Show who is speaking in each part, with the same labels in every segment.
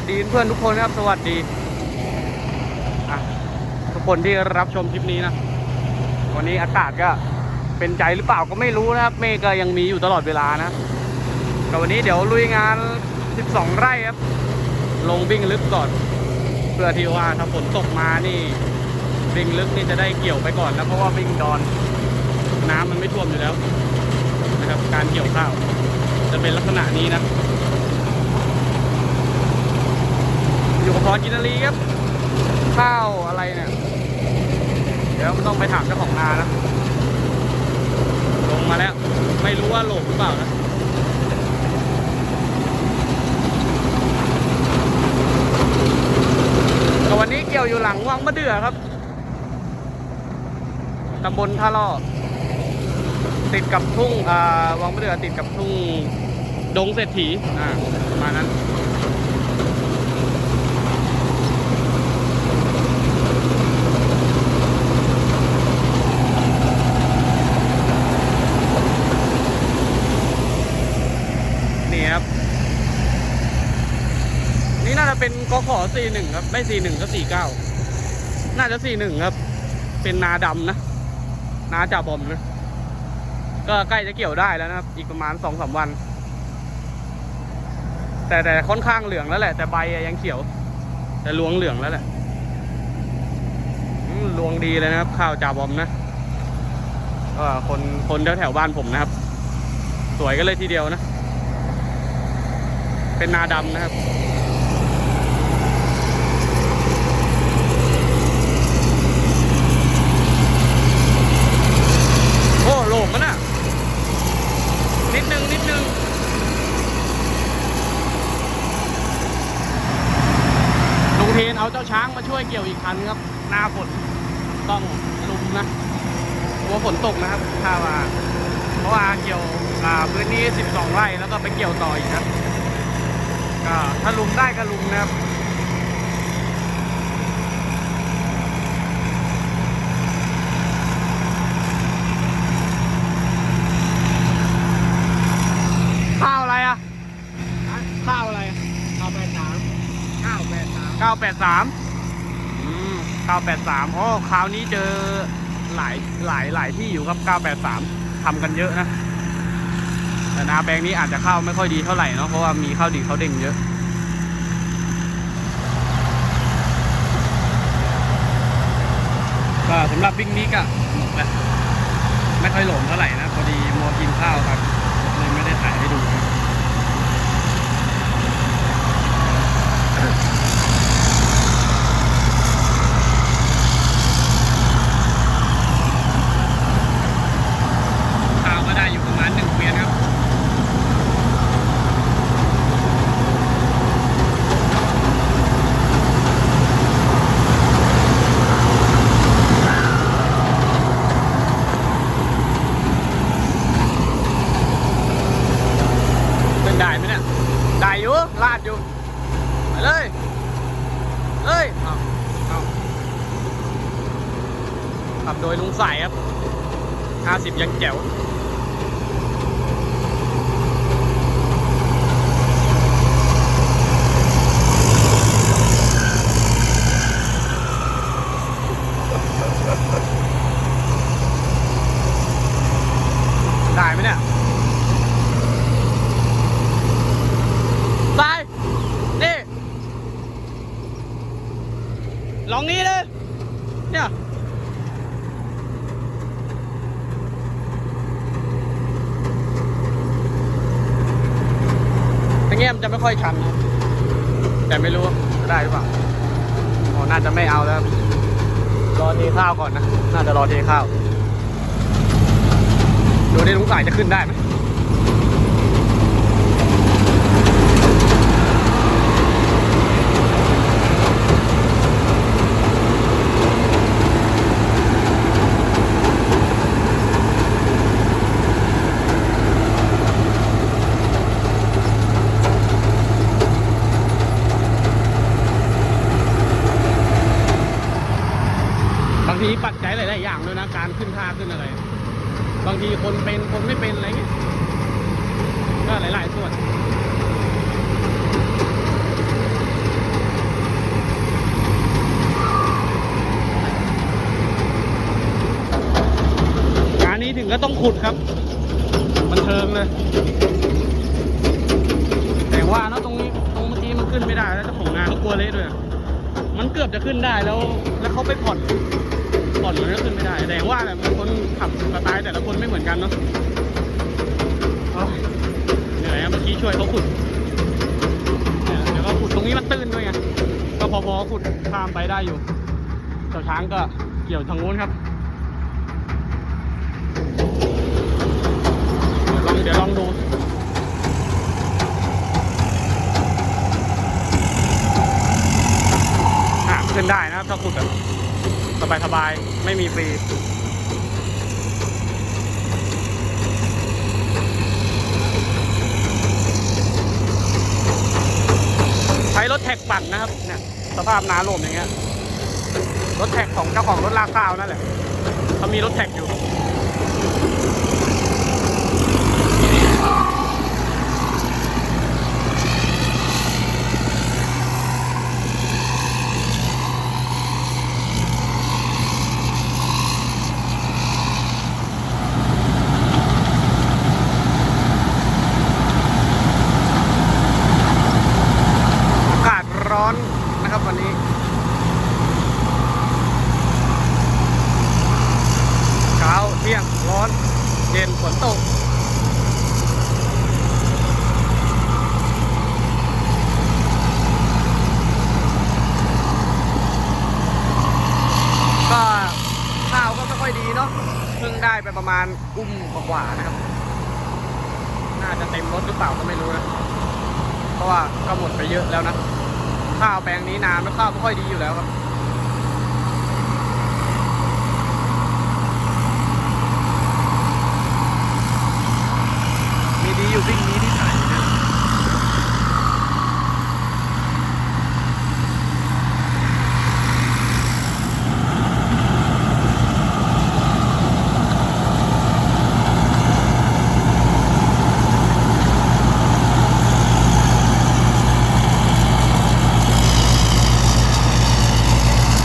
Speaker 1: วัสดีเพื่อนทุกคนครับ สวัสดีทุกคนที่รับชมคลิปนี้นะ วันนี้อากาศก็เป็นใจหรือเปล่าก็ไม่รู้นะครับ เมฆก็ยังมีอยู่ตลอดเวลานะแต่วันนี้เดี๋ยวลุยงาน 12 ไร่ครับ ลงวิ่งลึกก่อน เพื่อที่ว่าถ้าฝนตกมานี่วิ่งลึกนี่จะได้เกี่ยวไปก่อนนะเพราะว่าวิ่งดอน น้ำมันไม่ท่วมอยู่แล้วนะครับ การเกี่ยวข้าวจะเป็นลักษณะนี้นะ อยู่กับพรกินนารีครับ ข้าวอะไรเนี่ย เดี๋ยวมันต้องไปถามเจ้าของนานะลงมาแล้ว ไม่รู้ว่าหลกหรือเปล่านะก็วันนี้เกี่ยวอยู่หลังวังมะเดื่อครับตำบลท่าล่อติดกับทุ่งอ่าวังมะเดื่อติดกับทุ่งดงเศรษฐีอ่าประมาณนั้นครับ นี่น่าจะเป็น กขอ 41 ครับ ไม่ 41 ก็ 49 น่าจะ 41 ครับ เป็นนาดำนะ นาจ่าบอมนะ ก็ใกล้จะเกี่ยวได้แล้วนะครับ อีกประมาณ 2-3 วัน แต่แต่ค่อนข้างเหลืองแล้วแหละ แต่ใบยังเขียว แต่รวงเหลืองแล้วแหละอืมรวงดีเลยนะครับ ข้าวจ่าบอมนะก็คนคนแถวแถวบ้านผมนะครับ สวยกันเลยทีเดียวนะ เป็นนาดำนะครับ โอ้โหลกมันอะ นิดนึง นิดนึง ลุง เทนเอาเจ้าช้างมาช่วยเกี่ยวอีกคันครับหน้าฝนต้องลุมนะกลัวฝนตกนะครับถ้าว่าเพราะว่าเกี่ยวพื้นนี้ 12 ไร่แล้วก็ไปเกี่ยวต่ออีกครับก็ถ้าลุมได้ก็ลุมนะครับ ข้าวอะไรอะ ข้าวอะไร
Speaker 2: ข้าวแปดสามข้าวแปดสาม
Speaker 1: เก้า แปดสามอืมเก้าแปดสามโอ้คราวนี้เจอหลายหลายหลายที่อยู่ครับเก้าแปดสามทำกันเยอะนะ แต่นาแปลงนี้อาจจะเข้าไม่ค่อยดีเท่าไหร่เนาะเพราะว่ามีข้าวดีข้าวเด้งเยอะก็สำหรับวิ่งนี้ก็หมดแล้วไม่ค่อยหลงเท่าไหร่นะ พอดีมัวกินข้าวครับเลยไม่ได้ถ่ายให้ดูครับ ข้าวก็ได้อยู่ประมาณหนึ่งเกวียนครับ เป็นได้ไหมเนี่ย ได้อยู่ ลาดอยู่ ไปเลยเอ้ยเอาเอาขับโดยลุงสายครับ ห้าสิบยังแจ๋ว ได้ไหมเนี่ยไปนี่ ลองนี้เลย เนี่ย ตรงเงี้ยมันจะไม่ค่อยชัน แต่ไม่รู้จะได้หรือเปล่าโอน่าจะไม่เอาแล้ว รอเทข้าวก่อนนะ น่าจะรอเทข้าว ดูดิลุงสายจะขึ้นได้ไหมางทีปัจจัยหลาย ๆ อย่างด้วยนะ การขึ้นท่าขึ้นอะไร บางทีคนเป็นคนไม่เป็นอะไรเงี้ย ก็หลาย ๆ ส่วนนี้ถึงก็ต้องขุดครับ มันเทิงเลย แต่ว่าแล้วตรงนี้ตรงเมื่อกี้มันขึ้นไม่ได้แล้วเจ้าของงานก็กลัวเละด้วย มันเกือบจะขึ้นได้แล้ว แล้วเขาไปผ่อน ผ่อนมันก็ขึ้นไม่ได้ แต่ว่าแหละคนขับสไตล์แต่ละคนไม่เหมือนกันเนาะเหนื่อยอะเมื่อกี้ช่วยเขาขุดเนี่ยเดี๋ยวเขาขุดตรงนี้มันตื้นด้วยไง ก็พอพอขุดข้ามไปได้อยู่เจ้าช้างก็เกี่ยวทางนู้นครับเดี๋ยวลองเดี๋ยวลองดูขึ้นได้นะครับถ้าขุดแบบ สบายสบายๆไม่มีฟรีใช้รถแท็กปั่นนะครับเนี่ยสภาพน้าลมอย่างเงี้ยรถแท็กของเจ้าของรถลากข้าวนั่นแหละเขามีรถแท็กอยู่ อากาศร้อนนะครับวันนี้ เช้าเที่ยงร้อน เย็นฝนตก ก็ข้าวก็ไม่ค่อยดีเนาะเพิ่งได้ไปประมาณอุ้มกว่าๆนะครับ น่าจะเต็มรถ หรือเปล่าก็ไม่รู้นะ เพราะว่าก็หมดไปเยอะแล้วนะ ข้าวแปลงนี้นานแล้วข้าวก็ค่อยดีอยู่แล้วครับ มีดีอยู่สิ่งนี้ที่ถ่ายอยู่นะ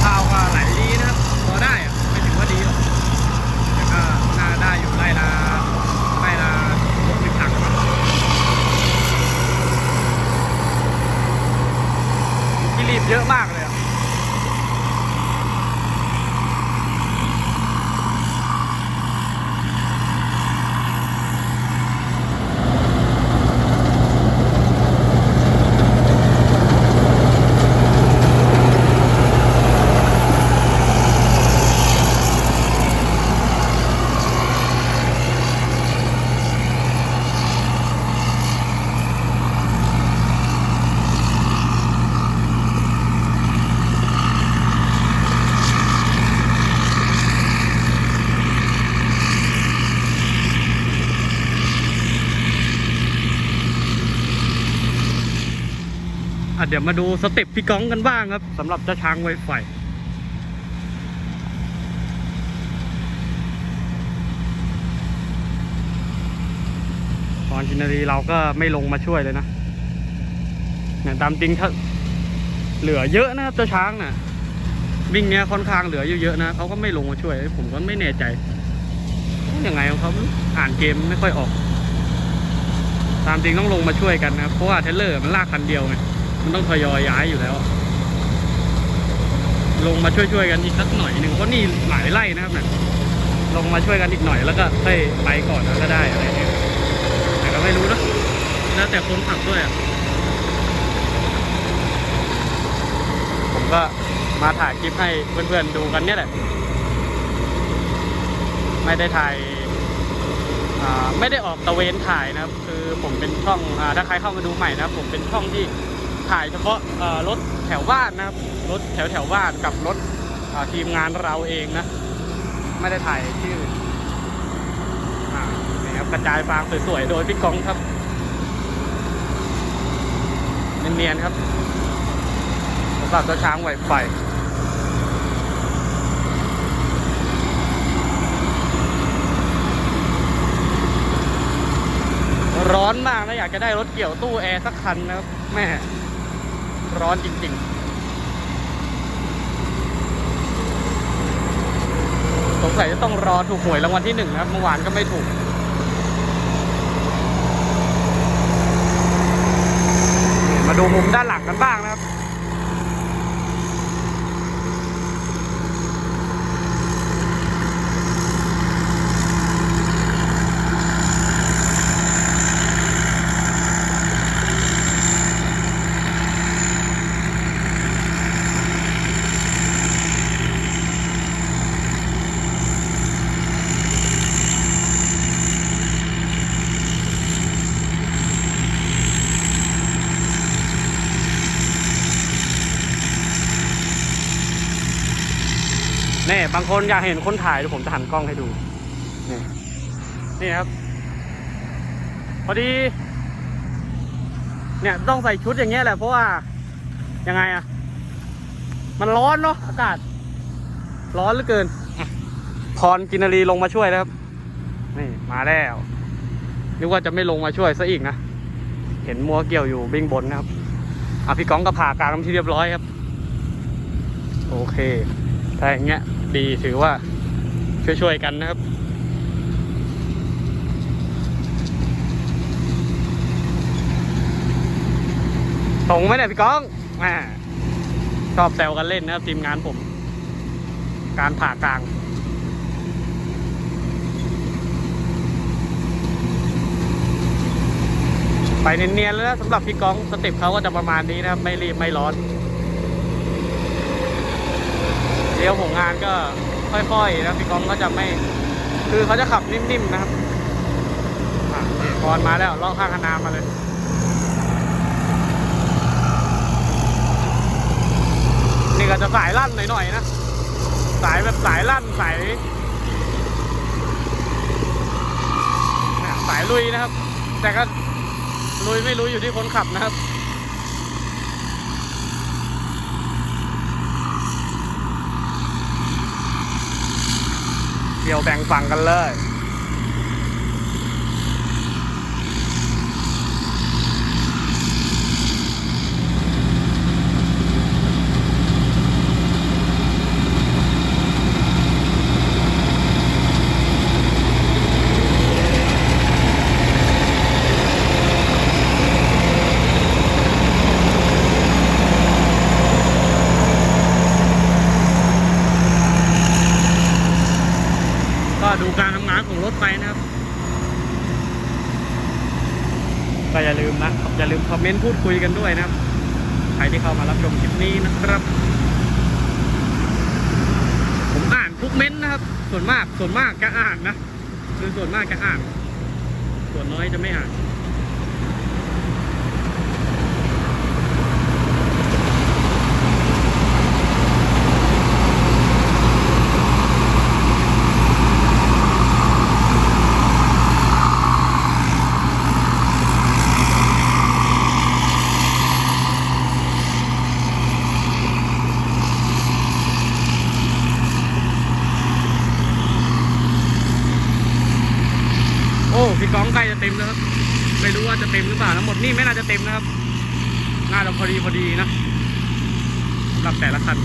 Speaker 1: ข้าวก็ไหลดีนะครับพอได้อะไม่ถึงว่าดีหรอกแต่ก็น่าได้อยู่ไร่ละไร่ละหกสิบถังกิรีบเยอะมากเลยอะอะเดี๋ยวมาดูสเต็ปพี่ก้องกันบ้างครับสำหรับเจ้าช้างไวไฟตอนชินรีเราก็ไม่ลงมาช่วยเลยนะเนี่ยตามจริงถ้าเหลือเยอะนะครับเจ้าช้างน่ะวิ่งเนี้ยค่อนข้างเหลือเยอะๆนะเขาก็ไม่ลงมาช่วย ผมก็ไม่แน่ใจยังไงของเขาอ่านเกมไม่ค่อยออก ตามจริงต้องลงมาช่วยกันนะเพราะว่าเทเลอร์มันลากคันเดียวไง มันต้องทยอยย้ายอยู่แล้ว ลงมาช่วยๆกันอีกสักหน่อยหนึ่งเพราะนี่หลายไร่นะครับเนี่ยลงมาช่วยกันอีกหน่อยแล้วก็ค่อยไปก่อนแล้วก็ได้อะไรเนี่ยแต่ก็ไม่รู้นะแล้วแต่คนขับด้วยอะผมก็มาถ่ายคลิปให้เพื่อนๆดูกันเนี่ยแหละ ไม่ได้ถ่ายไม่ได้ออกตะเวนถ่ายนะครับ คือผมเป็นช่องอถ้าใครเข้ามาดูใหม่นะผมเป็นช่องที่ ถ่ายเฉพาะรถแถวบ้านนะครับรถแถวแถวบ้านกับรถทีมงานเราเองนะ ไม่ได้ถ่ายที่อื่นอ่านี่ครับกระจายฟางสวยๆโดยพี่กองครับเนียนๆครับสำหรับเจ้าช้างไหวไฟร้อนมากนะอยากจะได้รถเกี่ยวตู้แอร์สักคันนะครับแม่ ร้อนจริง ๆ สงสัยจะต้องรอถูกหวยรางวัลที่หนึ่งนะครับ เมื่อวานก็ไม่ถูกมาดูมุมด้านหลังกันบ้างนะครับ นี่บางคนอยากเห็นคนถ่ายเดี๋ยวผมจะหันกล้องให้ดู นี่นี่ครับ พอดี เนี่ยต้องใส่ชุดอย่างเงี้ยแหละเพราะว่ายังไงอะมันร้อนเนาะอากาศ ร้อนเหลือเกินพรกินารีลงมาช่วยนะครับ นี่มาแล้วนึกว่าจะไม่ลงมาช่วยซะอีกนะเห็นมัวเกี่ยวอยู่บิ้งบนนะครับอะพี่ก้องก็ผ่ากลางทำที่เรียบร้อยครับ โอเคถ้าอย่างเงี้ย ดีถือว่าช่วยๆกันนะครับ ตรงไหมเนี่ยพี่ก้องแหมชอบแซวกันเล่นนะครับทีมงานผม การผ่ากลางไปเนียนๆแล้วนะสำหรับพี่ก้องสเต็ปเขาก็จะประมาณนี้นะครับ ไม่รีบไม่ร้อน เดี๋ยวของงานก็ค่อยๆนะพี่กองก็จะไม่ คือเขาจะขับนิ่มๆนะครับอะนี่กรมาแล้วล่องข้างคณามาเลยนี่ก็จะสายลั่นหน่อยๆนะ สายแบบสายลั่นสายสายลุยนะครับ แต่ก็ลุยไม่ลุยอยู่ที่คนขับนะครับ เดี๋ยวแบ่งฝั่งกันเลย ก็ดูการทำงานของรถไปนะครับ ก็อย่าลืมนะ อย่าลืมคอม เมนต์พูดคุยกันด้วยนะครับ ใครที่เข้ามารับชมคลิปนี้นะครับ ผมอ่านทุกเม้นต์นะครับ ส่วนมากส่วนมากก็อ่านนะคือส่วนมากก็อ่าน ส่วนน้อยจะไม่อ่าน พี่ก้องใกล้จะเต็มแล้วครับ ไม่รู้ว่าจะเต็มหรือเปล่าทั้งหมดนี่ไม่น่าจะเต็มนะครับ น่าจะพอดีพอดีนะสำหรับแต่ละคัน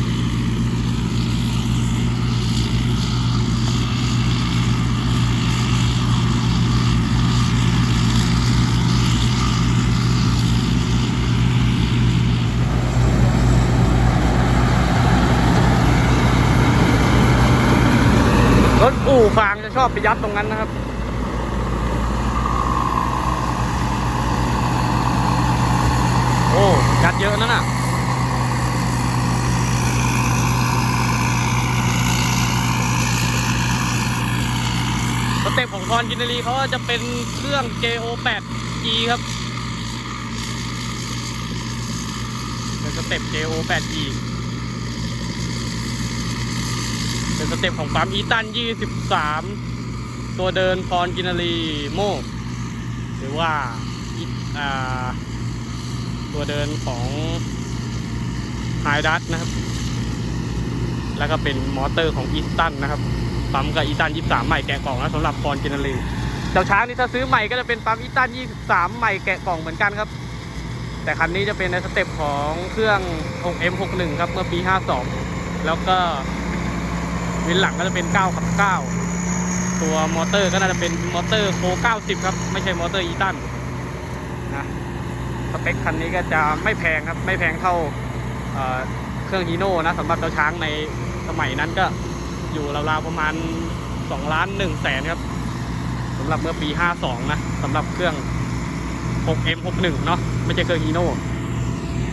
Speaker 1: รถอู่ฟางจะชอบไปยัดตรงนั้นนะครับ อ้ยัดเยอะนั่นน่ะสเต็ปของพรกินรีเขาจะเป็นเครื่อง JO8G ครับเป็นสเต็ป JO8G เป็นสเต็ปของปั๊มอีตัน 23 ตัวเดินพรกินรีโมกหรือว่าอ่า ตัวเดินของไฮดัสนะครับ แล้วก็เป็นมอเตอร์ของอีสตันนะครับ ปั๊มกับอีสตัน 23 ใหม่แกะกล่องนะสำหรับพรกินนารีเจ้าช้างนี่ถ้าซื้อใหม่ก็จะเป็นปั๊มอีสตัน 23 ใหม่แกะกล่องเหมือนกันครับ แต่คันนี้จะเป็นในสเต็ปของเครื่อง 6M61 ครับเมื่อปี 52 แล้วก็วินหลังก็จะเป็น9ขับ 9 ตัวมอเตอร์ก็น่าจะเป็นมอเตอร์โค90 ครับ ไม่ใช่มอเตอร์อีตัน ปคคันนี้ก็จะไม่แพงครับ ไม่แพงเท่าเเครื่องฮีโน่นะสำหรับเจ้าช้างในสมัยนั้นก็อยู่ราวๆประมาณ2ล้าน1แสนครับสำหรับเมื่อปี 52 นะสำหรับเครื่อง 6M61 เนาะไม่ใช่เครื่องฮีโน่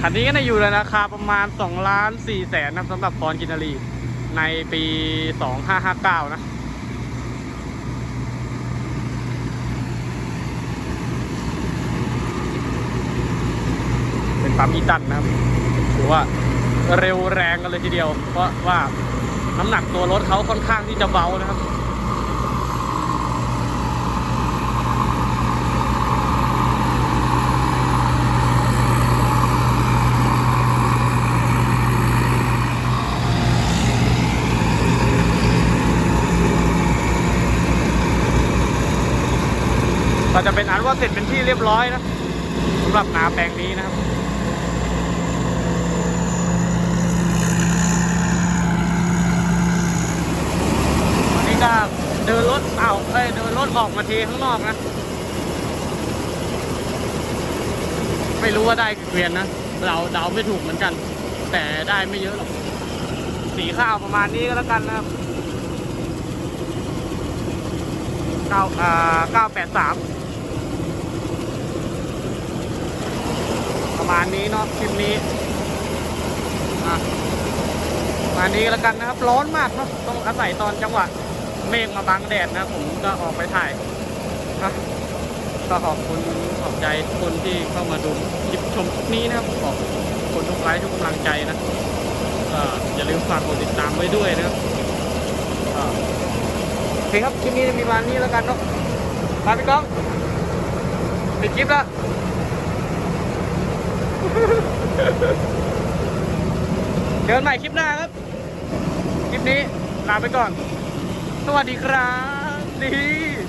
Speaker 1: คันนี้ก็จะอยู่ในราคาประมาณ2ล้าน4แสนนะสำหรับพรกินารีในปี 2559 นะ ปั๊มอีตันนะครับถือว่าเร็วแรงกันเลยทีเดียว เพราะว่าน้ำหนักตัวรถเขาค่อนข้างที่จะเบานะครับก็จะเป็นอันว่าเสร็จเป็นที่เรียบร้อยนะสำหรับนาแปลงนี้นะครับ วันนี้ก็เดินรถเอาเอ้ยเดินรถออกมาเทข้างนอกนะ ไม่รู้ว่าได้กี่เกวียนนะ เราเดาไม่ถูกเหมือนกัน แต่ได้ไม่เยอะหรอก สีข้าวประมาณนี้ก็แล้วกันนะครับเก้าอ่าเก้าแปดสามประมาณนี้เนาะคลิปนี้อะประมาณนี้แล้วกันนะครับ ร้อนมากเนาะต้องอาศัยตอนจังหวะ เมฆมาบังแดดนะ ผมก็ออกไปถ่ายนะก็ขอบคุณขอบใจทุกคนที่เข้ามาดูคลิปชมคลิปนี้นะครับขอบคุณทุกไลค์ทุกกำลังใจนะก็อย่าลืมฝากกดติดตามไว้ด้วยนะครับโอเคครับคลิปนี้มีประมาณนี้แล้วกันเนาะลาไปก้องปิดคลิปล้วเจอกันใหม่คลิปหน้าครับ คลิปนี้ลาไปก่อน สวัสดีครับดี